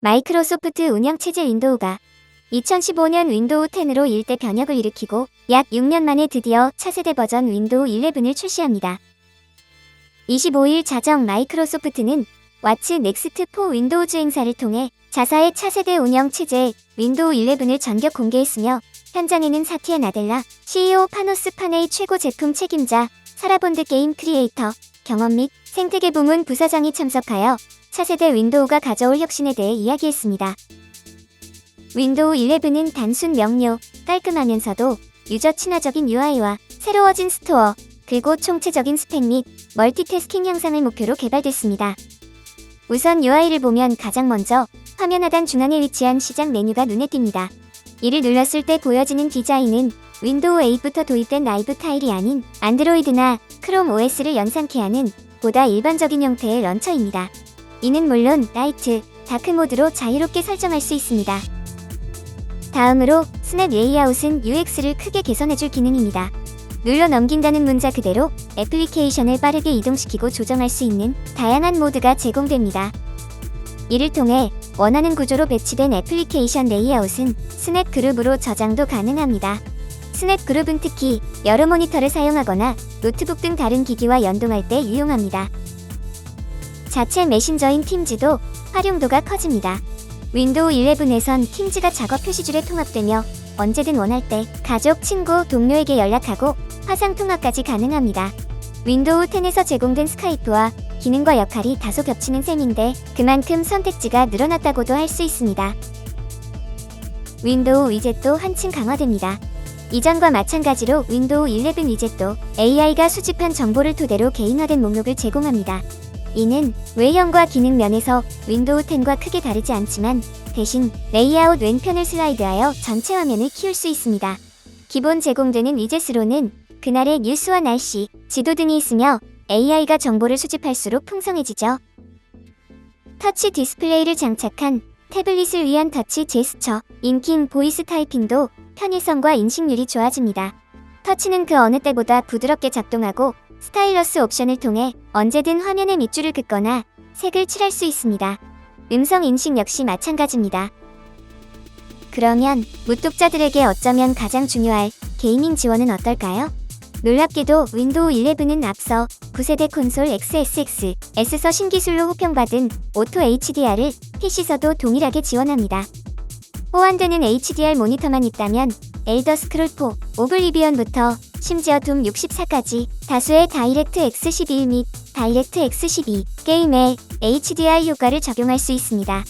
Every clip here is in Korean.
마이크로소프트 운영체제 윈도우가 2015년 윈도우 10으로 일대 변혁을 일으키고 약 6년 만에 드디어 차세대 버전 윈도우 11을 출시합니다. 25일 자정 마이크로소프트는 왓츠 넥스트 4 윈도우즈 행사를 통해 자사의 차세대 운영체제 윈도우 11을 전격 공개했으며 현장에는 사티아 나델라, CEO 파노스 파네이 최고 제품 책임자, 사라본드 게임 크리에이터, 경험 및 생태계 부문 부사장이 참석하여 차세대 윈도우가 가져올 혁신에 대해 이야기했습니다. 윈도우 11은 단순 명료, 깔끔하면서도 유저 친화적인 UI와 새로워진 스토어, 그리고 총체적인 스펙 및 멀티태스킹 향상을 목표로 개발됐습니다. 우선 UI를 보면 가장 먼저 화면 하단 중앙에 위치한 시작 메뉴가 눈에 띕니다. 이를 눌렀을 때 보여지는 디자인은 윈도우 8부터 도입된 라이브 타일이 아닌 안드로이드나 크롬 OS를 연상케 하는 보다 일반적인 형태의 런처입니다. 이는 물론 라이트, 다크 모드로 자유롭게 설정할 수 있습니다. 다음으로 스냅 레이아웃은 UX를 크게 개선해줄 기능입니다. 눌러 넘긴다는 문자 그대로 애플리케이션을 빠르게 이동시키고 조정할 수 있는 다양한 모드가 제공됩니다. 이를 통해 원하는 구조로 배치된 애플리케이션 레이아웃은 스냅 그룹으로 저장도 가능합니다. 스냅 그룹은 특히 여러 모니터를 사용하거나 노트북 등 다른 기기와 연동할 때 유용합니다. 자체 메신저인 팀즈도 활용도가 커집니다. 윈도우 11에선 팀즈가 작업 표시줄에 통합되며 언제든 원할 때 가족, 친구, 동료에게 연락하고 화상 통화까지 가능합니다. 윈도우 10에서 제공된 스카이프와 기능과 역할이 다소 겹치는 셈인데 그만큼 선택지가 늘어났다고도 할 수 있습니다. 윈도우 위젯도 한층 강화됩니다. 이전과 마찬가지로 윈도우 11 위젯도 AI가 수집한 정보를 토대로 개인화된 목록을 제공합니다. 이는 외형과 기능 면에서 윈도우 10과 크게 다르지 않지만 대신 레이아웃 왼편을 슬라이드하여 전체 화면을 키울 수 있습니다. 기본 제공되는 위젯으로는 그날의 뉴스와 날씨, 지도 등이 있으며 AI가 정보를 수집할수록 풍성해지죠. 터치 디스플레이를 장착한 태블릿을 위한 터치 제스처, 인킹 보이스 타이핑도 편의성과 인식률이 좋아집니다. 터치는 그 어느 때보다 부드럽게 작동하고 스타일러스 옵션을 통해 언제든 화면의 밑줄을 긋거나 색을 칠할 수 있습니다. 음성 인식 역시 마찬가지입니다. 그러면 무독자들에게 어쩌면 가장 중요할 게이밍 지원은 어떨까요? 놀랍게도 윈도우 11은 앞서 9세대 콘솔 XSX, S서 신기술로 호평받은 오토 HDR을 PC서도 동일하게 지원합니다. 호환되는 HDR 모니터만 있다면 엘더 스크롤 4, 오블리비언부터 심지어 둠 64까지 다수의 다이렉트 X11 및 다이렉트 X12 게임에 HDR 효과를 적용할 수 있습니다.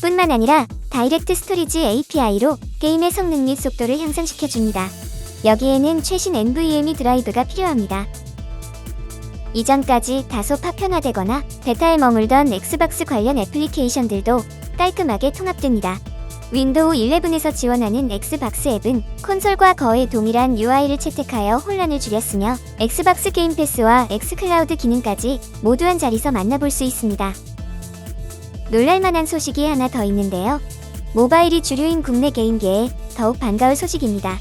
뿐만 아니라 다이렉트 스토리지 API로 게임의 성능 및 속도를 향상시켜줍니다. 여기에는 최신 NVMe 드라이브가 필요합니다. 이전까지 다소 파편화되거나 베타에 머물던 엑스박스 관련 애플리케이션들도 깔끔하게 통합됩니다. 윈도우 11에서 지원하는 엑스박스 앱은 콘솔과 거의 동일한 UI를 채택하여 혼란을 줄였으며 엑스박스 게임 패스와 엑스클라우드 기능까지 모두 한 자리서 만나볼 수 있습니다. 놀랄만한 소식이 하나 더 있는데요. 모바일이 주류인 국내 게임계에 더욱 반가울 소식입니다.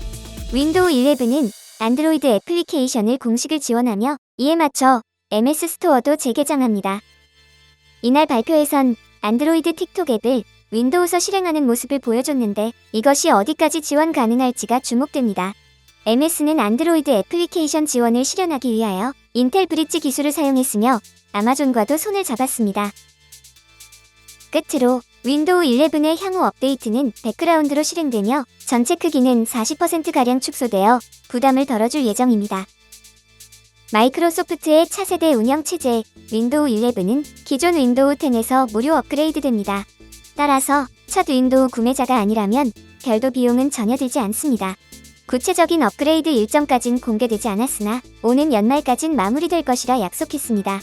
윈도우 11은 안드로이드 애플리케이션을 공식을 지원하며 이에 맞춰 MS 스토어도 재개장합니다. 이날 발표에선 안드로이드 틱톡 앱을 윈도우서 실행하는 모습을 보여줬는데 이것이 어디까지 지원 가능할지가 주목됩니다. MS는 안드로이드 애플리케이션 지원을 실현하기 위하여 인텔 브릿지 기술을 사용했으며 아마존과도 손을 잡았습니다. 끝으로 윈도우 11의 향후 업데이트는 백그라운드로 실행되며 전체 크기는 40%가량 축소되어 부담을 덜어줄 예정입니다. 마이크로소프트의 차세대 운영체제 윈도우 11은 기존 윈도우 10에서 무료 업그레이드됩니다. 따라서 첫 윈도우 구매자가 아니라면 별도 비용은 전혀 들지 않습니다. 구체적인 업그레이드 일정까진 공개되지 않았으나 오는 연말까진 마무리될 것이라 약속했습니다.